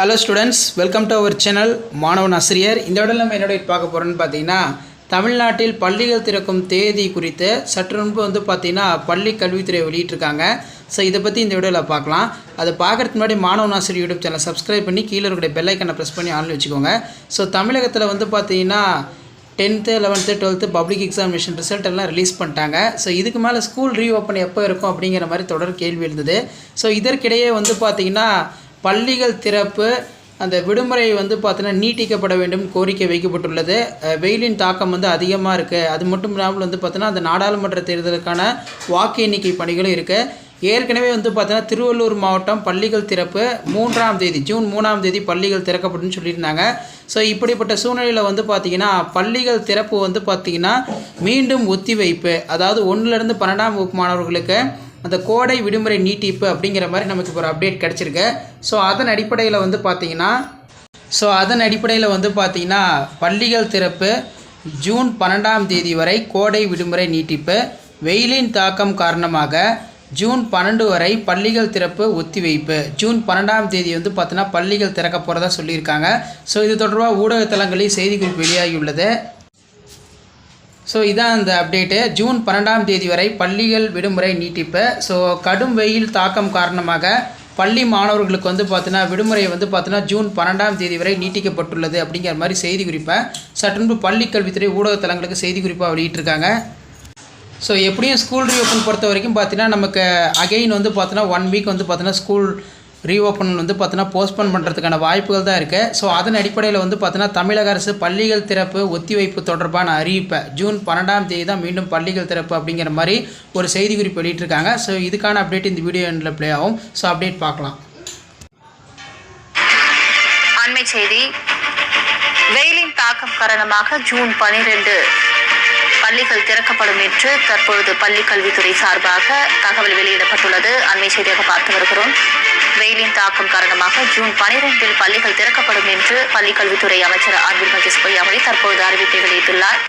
Hello students welcome to our channel மாணவன் ஆசிரியர் இந்த விட நம்ம என்னோட பார்க்க போகிறோன்னு பார்த்தீங்கன்னா தமிழ்நாட்டில் பள்ளிகள் திறக்கும் தேதி குறித்து சற்று முன்பு வந்து பார்த்தீங்கன்னா பள்ளி கல்வித்துறை வெளியிட்டிருக்காங்க. ஸோ இதை பற்றி இந்த வீடியோவில் பார்க்கலாம். அதை பார்க்குறதுக்கு முன்னாடி மாணவன் ஆசிரியர் யூடியூப் சேனல் சப்ஸ்கிரைப் பண்ணி கீழே இருக்கிற பெல்லைக்கனை ப்ரெஸ் பண்ணி ஆன் வச்சுக்கோங்க. ஸோ தமிழகத்தில் வந்து பார்த்தீங்கன்னா tenth eleventh twelfth public examination result எல்லாம் ரிலீஸ் பண்ணிட்டாங்க. ஸோ இதுக்கு மேலே ஸ்கூல் ரீஓப்பன் எப்போ இருக்கும் அப்படிங்கிற மாதிரி தொடர் கேள்வி இருந்தது. ஸோ இதற்கிடையே வந்து பார்த்திங்கன்னா பள்ளிகள் திறப்பு அந்த விடுமுறை வந்து பார்த்தீங்கன்னா நீட்டிக்கப்பட வேண்டும் கோரிக்கை வைக்கப்பட்டுள்ளது. வெயிலின் தாக்கம் வந்து அதிகமாக இருக்குது அது மட்டும் இல்லாமல் வந்து பார்த்தீங்கன்னா அந்த நாடாளுமன்ற தேர்தலுக்கான வாக்கு எண்ணிக்கை பணிகளும் இருக்குது ஏற்கனவே வந்து பார்த்தீங்கன்னா திருவள்ளூர் மாவட்டம் பள்ளிகள் திறப்பு மூன்றாம் தேதி ஜூன் மூணாம் தேதி பள்ளிகள் திறக்கப்படும் சொல்லியிருந்தாங்க. ஸோ இப்படிப்பட்ட சூழ்நிலையில் வந்து பார்த்தீங்கன்னா பள்ளிகள் திறப்பு வந்து பார்த்தீங்கன்னா மீண்டும் ஒத்திவைப்பு அதாவது ஒன்றுலேருந்து பன்னெண்டாம் வகுப்பு மாணவர்களுக்கு அந்த கோடை விடுமுறை நீட்டிப்பு அப்படிங்கிற மாதிரி நமக்கு இப்போ ஒரு அப்டேட் கிடச்சிருக்கு. ஸோ அதன் அடிப்படையில் வந்து பார்த்திங்கன்னா ஸோ அதன் அடிப்படையில் வந்து பார்த்திங்கன்னா பள்ளிகள் திறப்பு ஜூன் பன்னெண்டாம் தேதி வரை கோடை விடுமுறை நீட்டிப்பு வெயிலின் தாக்கம் காரணமாக ஜூன் பன்னெண்டு வரை பள்ளிகள் திறப்பு ஒத்திவைப்பு. ஜூன் பன்னெண்டாம் தேதி வந்து பார்த்தீங்கன்னா பள்ளிகள் திறக்க போகிறதா சொல்லியிருக்காங்க. ஸோ இது தொடர்பாக ஊடகத்தலங்களில் செய்திக்குறிப்பு வெளியாகியுள்ளது. ஸோ இதான் அந்த அப்டேட்டு ஜூன் பன்னெண்டாம் தேதி வரை பள்ளிகள் விடுமுறை நீட்டிப்பு. ஸோ கடும் வெயில் தாக்கம் காரணமாக பள்ளி மாணவர்களுக்கு வந்து பார்த்தீங்கன்னா விடுமுறை வந்து பார்த்தீங்கன்னா ஜூன் பன்னெண்டாம் தேதி வரை நீட்டிக்கப்பட்டுள்ளது அப்படிங்கிற மாதிரி செய்தி குறிப்பை சற்றுமுன்பு பள்ளி கல்வித்துறை ஊடகத்தலங்களுக்கு செய்தி குறிப்பாக வெளியிட்டிருக்காங்க. ஸோ எப்படியும் ஸ்கூல் ரீஓப்பன் பொறுத்த வரைக்கும் பார்த்தீங்கன்னா நமக்கு அகெயின் வந்து பார்த்தீங்கன்னா ஒன் வீக் வந்து பார்த்தீங்கன்னா ஸ்கூல் ரீஓப்பன் வந்து பார்த்தீங்கன்னா போஸ்ட்போன் பண்ணுறதுக்கான வாய்ப்புகள் தான் இருக்குது ஸோ அதன் அடிப்படையில் வந்து பார்த்தீங்கன்னா தமிழக அரசு பள்ளிகள் திறப்பு ஒத்திவைப்பு தொடர்பான அறிவிப்பை ஜூன் பன்னெண்டாம் தேதி தான் மீண்டும் பள்ளிகள் திறப்பு அப்படிங்கிற மாதிரி ஒரு செய்தி குறிப்பு வெளியிட்டிருக்காங்க. ஸோ இதுக்கான அப்டேட் இந்த வீடியோ எண்டில் ப்ளே ஆகும். ஸோ அப்டேட் பார்க்கலாம். அண்மை செய்தி. வெயிலின் தாக்கம் காரணமாக ஜூன் பனிரெண்டு. பள்ளிகள் திறக்கப்படும் என்று தற்பொழுது பள்ளி கல்வித்துறை சார்பாக தகவல் வெளியிடப்பட்டுள்ளது. அண்மை செய்தியாக பார்த்து வருகிறோம். வெயிலின் தாக்கம் காரணமாக ஜூன் பனிரெண்டில் பள்ளிகள் திறக்கப்படும் என்று பள்ளி கல்வித்துறை அமைச்சர் அன்பில் மகேஷ் பொய்யாமொழி தற்போது அறிவிப்பை வெளியிட்டுள்ளார்.